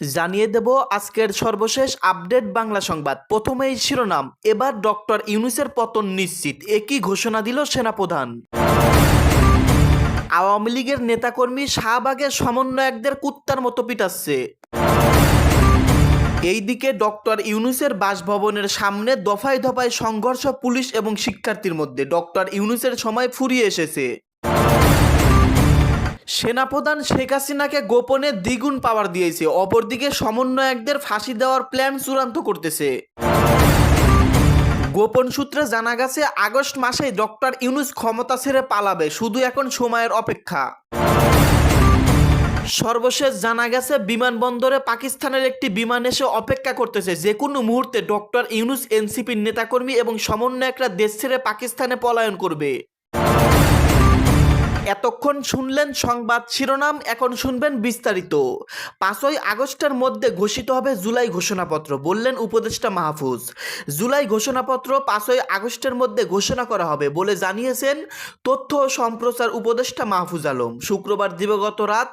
জানিয়ে দেব আজকের সর্বশেষ আপডেট বাংলা সংবাদ। প্রথমেই শিরোনাম, এবার ডক্টর ইউনুসের পতন নিশ্চিত, একই ঘোষণা দিল সেনাপ্রধান। আওয়ামী লীগের নেতাকর্মী শাহবাগের সমন্বয়কদের কুত্তার মতো পিটাচ্ছে। এইদিকে ডক্টর ইউনুসের বাসভবনের সামনে দফায় দফায় সংঘর্ষ পুলিশ এবং শিক্ষার্থীর মধ্যে, ডক্টর ইউনুসের সময় ফুরিয়ে এসেছে। সেনাপ্রধান শেখ হাসিনাকে গোপনে দ্বিগুণ পাওয়ার দিয়েছে, অপরদিকে সমন্বয়কদের ফাঁসি দেওয়ার প্ল্যান চূড়ান্ত করতেছে। গোপন সূত্রে জানা গেছে, আগস্ট মাসে ডক্টর ইউনুস ক্ষমতা ছেড়ে পালাবে, শুধু এখন সময়ের অপেক্ষা। সর্বশেষ জানা গেছে, বিমানবন্দরে পাকিস্তানের একটি বিমান এসে অপেক্ষা করতেছে। যে কোনো মুহূর্তে ডক্টর ইউনুস, এনসিপির নেতাকর্মী এবং সমন্বয়করা দেশ ছেড়ে পাকিস্তানে পলায়ন করবে। এতক্ষণ শুনলেন সংবাদ শিরোনাম, এখন শুনবেন বিস্তারিত। পাঁচই আগস্টের মধ্যে ঘোষিত হবে জুলাই ঘোষণাপত্র, বললেন উপদেষ্টা মাহফুজ। জুলাই ঘোষণাপত্র পাঁচই আগস্টের মধ্যে ঘোষণা করা হবে বলে জানিয়েছেন তথ্য ও সম্প্রচার উপদেষ্টা মাহফুজ আলম। শুক্রবার দিবগত রাত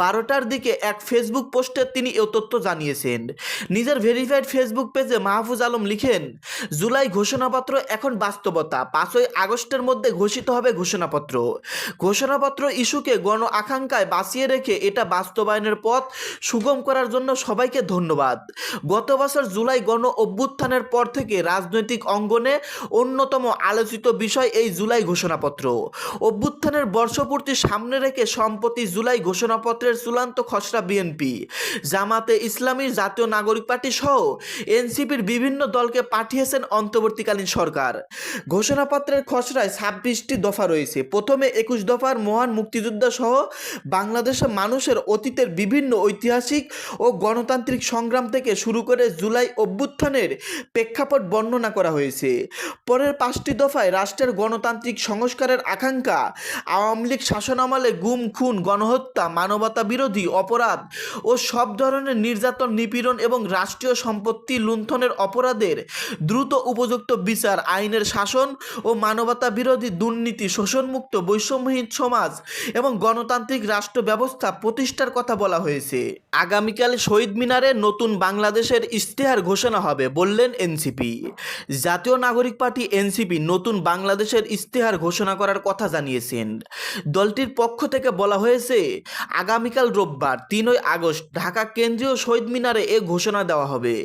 বারোটার দিকে এক ফেসবুক পোস্টে তিনি এ তথ্য জানিয়েছেন। নিজের ভেরিফাইড ফেসবুক পেজে মাহফুজ আলম লিখেন, জুলাই ঘোষণাপত্র এখন বাস্তবতা, পাঁচই আগস্টের মধ্যে ঘোষিত হবে ঘোষণাপত্র। ঘোষণাপত্র ইস্যুকে গণ আকাঙ্ক্ষায় বাঁচিয়ে রেখে এটা বাস্তবায়নের পথ সুগম করার জন্য সবাইকে ধন্যবাদ। গত বছর জুলাই গণ অভ্যুত্থানের পর থেকে রাজনৈতিক অঙ্গনে অন্যতম আলোচিত বিষয় এই জুলাই ঘোষণাপত্র। অভ্যুত্থানের বর্ষপূর্তি সামনে রেখে সম্প্রতি জুলাই ঘোষণাপত্রের চূড়ান্ত খসড়া বিএনপি, জামাতে ইসলামী জাতীয় নাগরিক পার্টি সহ এনসিপির বিভিন্ন দলকে পাঠিয়েছেন অন্তর্বর্তীকালীন সরকার। ঘোষণাপত্রের খসড়ায় ছাব্বিশটি দফা রয়েছে। প্রথমে একুশ দফার মহান মুক্তিযোদ্ধা সহ বাংলাদেশের মানুষের অতীতের বিভিন্ন ঐতিহাসিক ও গণতান্ত্রিক সংগ্রাম থেকে শুরু করে জুলাই অভ্যুত্থানের প্রেক্ষাপট বর্ণনা করা হয়েছে। পরের পাঁচটি দফায় রাষ্ট্রের গণতান্ত্রিক সংস্কারের আকাঙ্ক্ষা, আওয়ামী লীগ শাসনামলে গুম, খুন, গণহত্যা, মানবতা বিরোধী অপরাধ ও সব ধরনের নির্যাতন, নিপীড়ন এবং রাষ্ট্রীয় সম্পত্তি লুণ্ঠনের অপরাধের দ্রুত উপযুক্ত বিচার, আইনের শাসন ও মানবতা বিরোধী দুর্নীতি, শোষণমুক্ত বৈষম্যহীন সমাজ এবং গণতান্ত্রিক রাষ্ট্র ব্যবস্থা প্রতিষ্ঠার কথা বলা হয়েছে। আগামীকাল শহীদ মিনারে নতুন বাংলাদেশের ইশতেহার ঘোষণা হবে বললেন এনসিপি। জাতীয় নাগরিক পার্টি এনসিপি নতুন বাংলাদেশের ইশতেহার ঘোষণা করার কথা জানিয়েছেন। দলটির পক্ষ থেকে বলা হয়েছে, আগামীকাল রোববার, তিনই আগস্ট, ঢাকা কেন্দ্রীয় শহীদ মিনারে এ ঘোষণা দেওয়া হবে।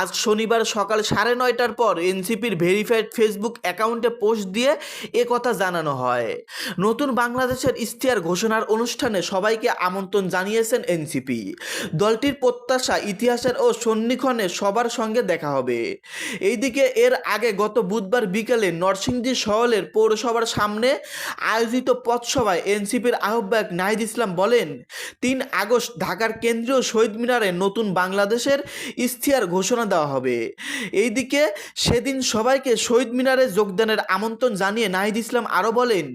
আজ শনিবার সকাল সাড়ে নয়টার পর এনসিপির ভেরিফাইড ফেসবুক অ্যাকাউন্টে পোস্ট দিয়ে এ কথা জানানো হয়। নতুন বাংলাদেশের ইশতেহার ঘোষণার অনুষ্ঠানে সবাইকে আমন্ত্রণ জানিয়েছেন এনসিপি। দলটির প্রত্যাশা, ইতিহাসের ও সন্নিক্ষণে সবার সঙ্গে দেখা হবে। এইদিকে এর আগে গত বুধবার বিকেলে নরসিংদী শহরের পৌরসভার সামনে আয়োজিত পথসভায় এনসিপির আহ্বায়ক নাহিদ ইসলাম বলেন, তিন আগস্ট ঢাকার কেন্দ্রীয় শহীদ মিনারে নতুন বাংলাদেশের ইশতেহার ঘোষণা দেওয়া হবে। এইদিকে সেদিন সবাইকে শহীদ মিনারে যোগদানের আমন্ত্রণ জানিয়ে নাহিদ ইসলাম আরও বলেন,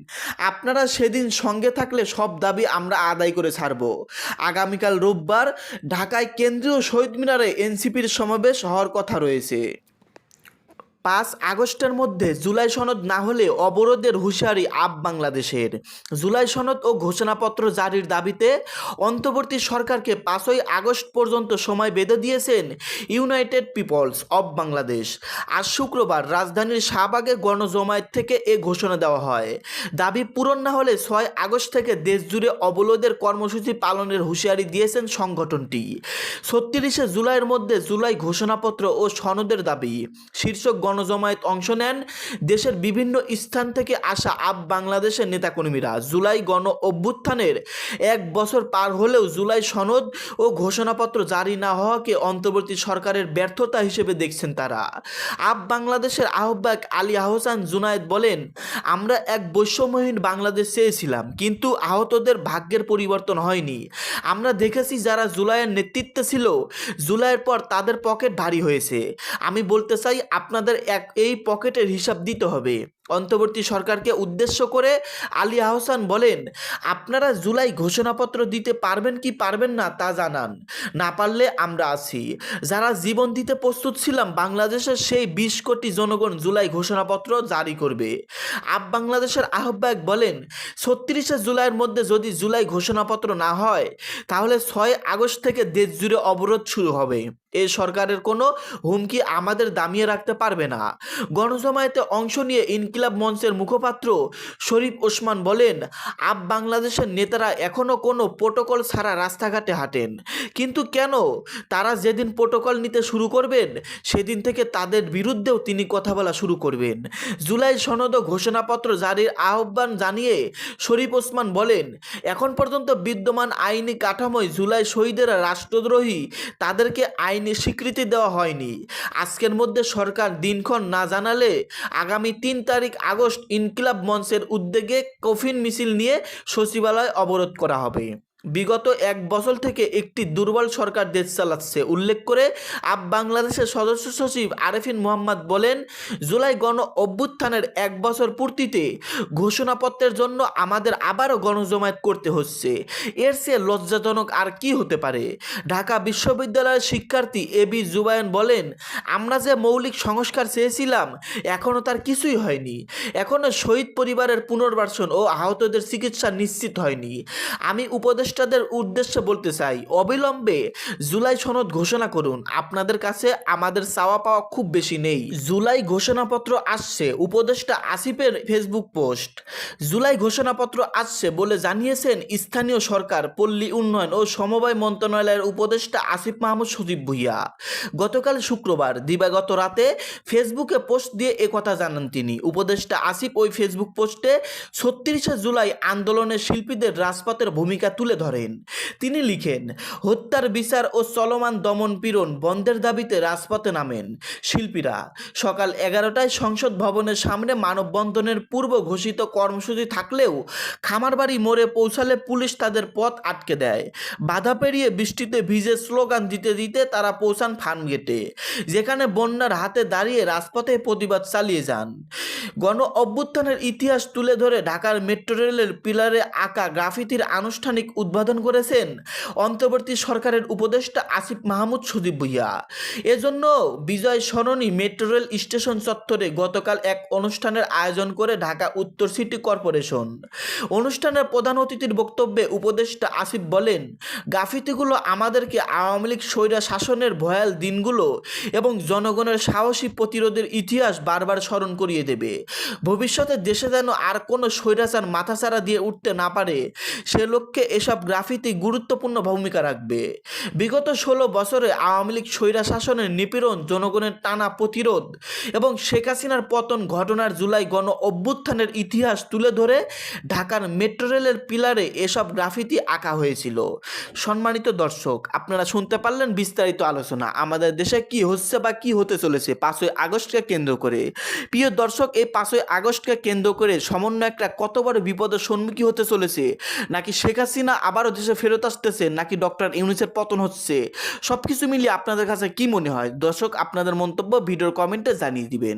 আপনারা সেদিন সঙ্গে থাকলে সব দাবি আমরা আদায় করে ছাড়ব। আগামীকাল রোববার ঢাকায় কেন্দ্রীয় শহীদ মিনারে এনসিপির সমাবেশ হওয়ার কথা রয়েছে। পাঁচ আগস্টের মধ্যে জুলাই সনদ না হলে অবরোধের হুঁশিয়ারি আপ বাংলাদেশের। জুলাই সনদ ও ঘোষণাপত্র জারির দাবিতে অন্তর্বর্তী সরকারকে পাঁচই আগস্ট পর্যন্ত সময় বেঁধে দিয়েছেন ইউনাইটেড পিপলস অব বাংলাদেশ। আজ শুক্রবার রাজধানীর শাহবাগে গণজমায়েত থেকে এ ঘোষণা দেওয়া হয়। দাবি পূরণ না হলে ছয় আগস্ট থেকে দেশ জুড়ে অবরোধের কর্মসূচি পালনের হুঁশিয়ারি দিয়েছেন সংগঠনটি। ছত্রিশে জুলাইয়ের মধ্যে জুলাই ঘোষণাপত্র ও সনদের দাবি, শীর্ষক গণজমায়েত অংশ নেন। দেশের বিভিন্ন স্থান থেকে আসা আপ বাংলাদেশের নেতাকর্মীরা জুলাই গণ অভ্যুত্থানের এক বছর পার হলেও জুলাই সনদ ও ঘোষণাপত্র জারি না হওয়াকে অন্তর্বর্তী সরকারের ব্যর্থতা হিসেবে দেখছেন তারা। আপ বাংলাদেশের আহ্বায়ক আলী আহসান জুনায়েদ বলেন, আমরা এক বৈষম্যহীন বাংলাদেশ চেয়েছিলাম, কিন্তু আহতদের ভাগ্যের পরিবর্তন হয়নি। আমরা দেখেছি যারা জুলাইয়ের নেতৃত্বে ছিল, জুলাইয়ের পর তাদের পকেট ভারী হয়েছে। আমি বলতে চাই, আপনাদের এক, এই পকেটের হিসাব দিতে হবে। অন্তর্বর্তী সরকারকে উদ্দেশ্য করে আলী আহসান বলেন, আপনারা জুলাই ঘোষণাপত্র দিতে পারবেন কি পারবেন না তা জানান। না পারলে আমরা আছি। যারা জীবন দিতে প্রস্তুত ছিলাম, বাংলাদেশের সেই বিশ কোটি জনগণ জুলাই ঘোষণাপত্র জারি করবে। আপ বাংলাদেশের আহ্বায়ক বলেন, ছত্রিশে জুলাইয়ের মধ্যে যদি জুলাই ঘোষণাপত্র না হয়, তাহলে ছয় আগস্ট থেকে দেশ জুড়ে অবরোধ শুরু হবে। এই সরকারের কোনো হুমকি আমাদের দামিয়ে রাখতে পারবে না। গণজমায়েতে অংশ নিয়ে ইনকিলাব মঞ্চের মুখপাত্র শরীফ ওসমান বলেন, আপ বাংলাদেশের নেতারা এখনও কোনো প্রোটোকল ছাড়া রাস্তাঘাটে হাঁটেন। কিন্তু কেন? তারা যেদিন প্রোটোকল নিতে শুরু করবেন, সেদিন থেকে তাদের বিরুদ্ধেও তিনি কথা বলা শুরু করবেন। জুলাই সনদ ঘোষণাপত্র জারির আহ্বান জানিয়ে শরীফ ওসমান বলেন, এখন পর্যন্ত বিদ্যমান আইনি কাঠামোয় জুলাই শহীদেরা রাষ্ট্রদ্রোহী, তাদেরকে আইনি স্বীকৃতি দেওয়া হয়নি। আজকের মধ্যে সরকার দিনক্ষণ না জানালে আগামী তিন তারিখ আগস্ট ইনকিলাব মঞ্চের উদ্যোগে কফিন মিছিল নিয়ে সচিবালয় অবরোধ করা হবে। বিগত এক বছর থেকে একটি দুর্বল সরকার দেশ চালাচ্ছে, উল্লেখ করে আপ বাংলাদেশের সদস্য সচিব আরেফিন মোহাম্মদ বলেন, জুলাই গণ অভ্যুত্থানের এক বছর পূর্তিতে ঘোষণাপত্রের জন্য আমাদের আবারও গণজমায়েত করতে হচ্ছে। এর চেয়ে লজ্জাজনক আর কি হতে পারে? ঢাকা বিশ্ববিদ্যালয়ের শিক্ষার্থী এ বি জুবায়ন বলেন, আমরা যে মৌলিক সংস্কার চেয়েছিলাম এখনও তার কিছুই হয়নি। এখনও শহীদ পরিবারের পুনর্বাসন ও আহতদের চিকিৎসা নিশ্চিত হয়নি। আমি উপদেষ্টাদের উদ্দেশ্যে বলতে চাই, অবিলম্বে জুলাই সনদ ঘোষণা করুন। আপনাদের কাছে আমাদের চাওয়া পাওয়া খুব বেশি নেই। জুলাই ঘোষণাপত্র আসছে, উপদেষ্টা আসিফের ফেসবুক পোস্ট। জুলাই ঘোষণাপত্র আসছে বলে জানিয়েছেন স্থানীয় সরকার, পল্লী উন্নয়ন ও সমবায় মন্ত্রণালয়ের উপদেষ্টা আসিফ মাহমুদ সজীব ভুইয়া। গতকাল শুক্রবার, দিবাগত রাতে ফেসবুকে পোস্ট দিয়ে একথা জানান তিনি। উপদেষ্টা আসিফ ওই ফেসবুক পোস্টে, ছত্রিশে জুলাই আন্দোলনের শিল্পীদের রাজপথের ভূমিকা তুলে ধরেন। তিনি লিখেন, হত্যার বিচার ও চলমান দমন পীড়ন বন্ধের দাবিতে রাজপথে নামেন। শিল্পীরা, সকাল এগারোটায় সংসদ ভবনের সামনে মানববন্ধনের পূর্ব ঘোষিত কর্মসূচি থাকলেও খামারবাড়ি মোড়ে পৌঁছালে পুলিশ তাদের পথ আটকে দেয়। বাধা পেরিয়ে বৃষ্টিতে ভিজে স্লোগান দিতে দিতে তারা পৌঁছান ফার্মগেটে যেখানে বন্যার হাতে দাঁড়িয়ে রাজপথে প্রতিবাদ চালিয়ে যান। গণ অভ্যুত্থানের ইতিহাস তুলে ধরে ঢাকার মেট্রো রেলের পিলারে আঁকা গ্রাফিতির আনুষ্ঠানিক উদ্বোধন করেছেন অন্তর্বর্তী সরকারের উপদেষ্টা আসিফ মাহমুদ সুদীপ ভুইয়া। এজন্য Bijoy Sarani metro rail station চত্বরে গতকাল এক অনুষ্ঠানের আয়োজন করে ঢাকা উত্তর সিটি কর্পোরেশন। অনুষ্ঠানের প্রধান অতিথির বক্তব্যে উপদেষ্টা আসিফ বলেন গাফিতিগুলো আমাদেরকে আওয়ামী লীগ স্বৈরা শাসনের ভয়াল দিনগুলো এবং জনগণের সাহসী প্রতিরোধের ইতিহাস বারবার স্মরণ করিয়ে দেবে। ভবিষ্যতে দেশে যেন আর কোনো স্বৈরাচার মাথাচাড়া দিয়ে উঠতে না পারে, সে লক্ষ্যে এসব গ্রাফিতি গুরুত্বপূর্ণ ভূমিকা রাখবে। বিগত ষোলো বছরে আওয়ামী লীগ স্বৈরা শাসনের নিপীড়ন, জনগণের টানা প্রতিরোধ এবং শেখ হাসিনার পতন ঘটনার জুলাই গণ অভ্যুত্থানের ইতিহাস তুলে ধরে ঢাকার মেট্রো রেলের পিলারে এসব গ্রাফিতি আঁকা হয়েছিল। সম্মানিত দর্শক, আপনারা শুনতে পারলেন বিস্তারিত আলোচনা। আমাদের দেশে কি হচ্ছে বা কি হতে চলেছে পাঁচই আগস্টকে কেন্দ্র করে। প্রিয় দর্শক, এই পাঁচই আগস্টকে কেন্দ্র করে সমন্বয় একটা কত বড় বিপদের সম্মুখীন হতে চলেছে? নাকি শেখ হাসিনা আবারও দেশে ফেরত আসতেছে, নাকি ডক্টর ইউনিসের পতন হচ্ছে? সব কিছু মিলিয়ে আপনাদের কাছে কি মনে হয়? দর্শক, আপনাদের মন্তব্য ভিডিওর কমেন্টে জানিয়ে দিবেন।